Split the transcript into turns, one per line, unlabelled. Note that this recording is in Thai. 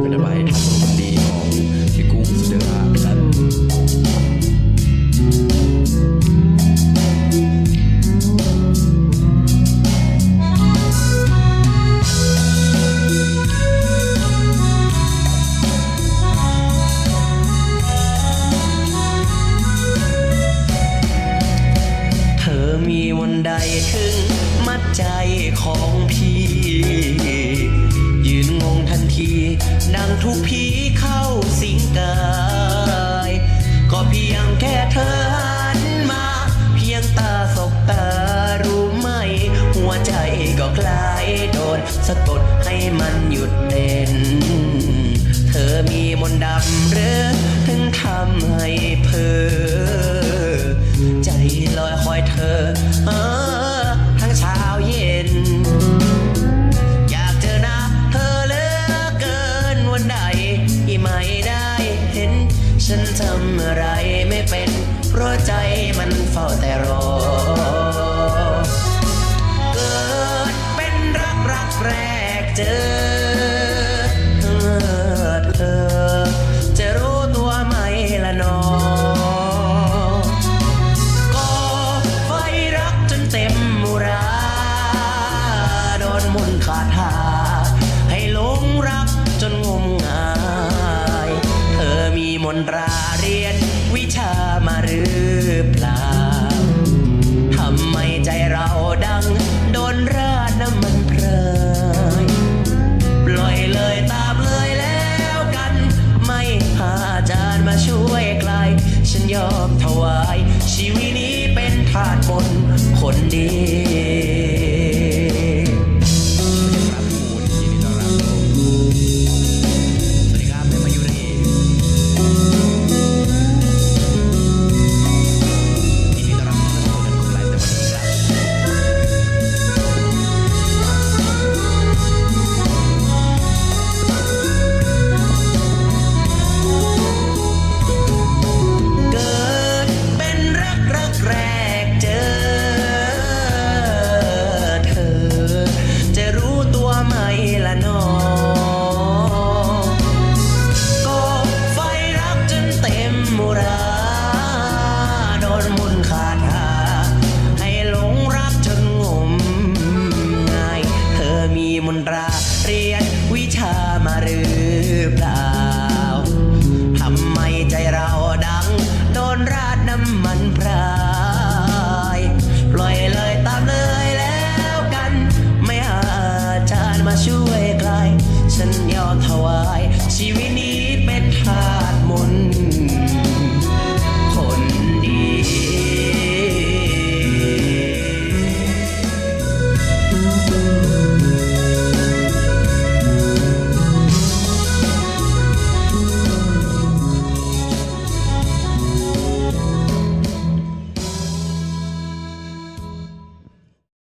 เป็นระบายทัศน์คนดีของพี่กุ้งสุดยอดครับ
เธอมีวันใดถึงมัดใจของพี่ งงทันทีดังทุกผีเข้าสิงกายก็เพียงแค่เธอหันมา เพียงตาสบตารู้ไหม หัวใจก็คลายโดนสะกดให้มันหยุดเต้นเธอมีมนต์ดำหรือถึงทำให้เพอใจลอยคอยเธอ ทำอะไรไม่เป็น เพราะใจมันเฝ้าแต่รอ เกิดเป็นรักรักแรกเจอเออเธอจะรู้ตัวไหมละน้องก็ไฟรักจนเต็มมุราโดนมุนต์คาถาให้หลงรักจนงมงาย เธอมีมนตรา รือเปล่าทำไมใจเราดัง โดนราดน้ำมันเพลยปล่อยเลยตามเลยแล้วกัน ไม่หาอาจารย์มาช่วยไกล ฉันยอมถวาย ชีวิตนี้เป็นทาสบนคนดี